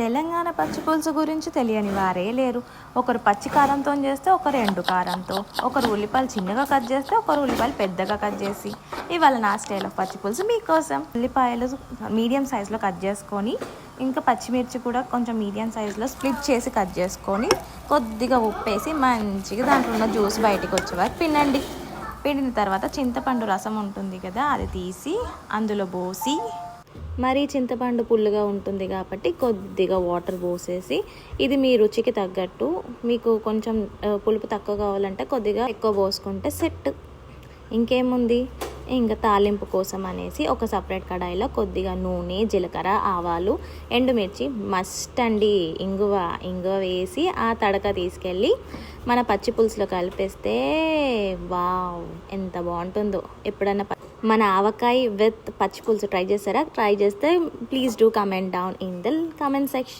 తెలంగాణ పచ్చి పులుసు గురించి తెలియని వారే లేరు. ఒకరు పచ్చి కారంతో చేస్తే ఒకరు ఎండు కారంతో ఒకరు ఉల్లిపాయలు చిన్నగా కట్ చేస్తే ఒకరు ఉల్లిపాయలు పెద్దగా కట్ చేసి. ఇవాళ నా స్టైల్ ఆఫ్ పచ్చి పులుసు మీకోసం. ఉల్లిపాయలు మీడియం సైజులో కట్ చేసుకొని ఇంకా పచ్చిమిర్చి కూడా కొంచెం మీడియం సైజులో స్ప్లిట్ చేసి కట్ చేసుకొని కొద్దిగా ఉప్పేసి మంచిగా దాంట్లో ఉన్న జ్యూస్ బయటికి వచ్చేవారు పిండండి. పిండిన తర్వాత చింతపండు రసం ఉంటుంది కదా అది తీసి అందులో పోసి మరీ చింతపండు పుల్లుగా ఉంటుంది కాబట్టి కొద్దిగా వాటర్ పోసేసి ఇది మీ రుచికి తగ్గట్టు మీకు కొంచెం పులుపు తక్కువ కావాలంటే కొద్దిగా ఎక్కువ పోసుకుంటే సెట్. ఇంకేముంది? ఇంకా తాలింపు కోసం అనేసి ఒక సపరేట్ కడాయిలో కొద్దిగా నూనె జీలకర్ర ఆవాలు ఎండుమిర్చి మస్ట్ అండి ఇంగువ ఇంగువ వేసి ఆ తడక తీసుకెళ్ళి మన పచ్చి పులుసులో కలిపేస్తే వావ్ ఎంత బాగుంటుందో. ఎప్పుడన్నా మన ఆవకాయ విత్ పచ్చి పులుసు ట్రై చేస్తారా? ట్రై చేస్తే please do comment down in the comment section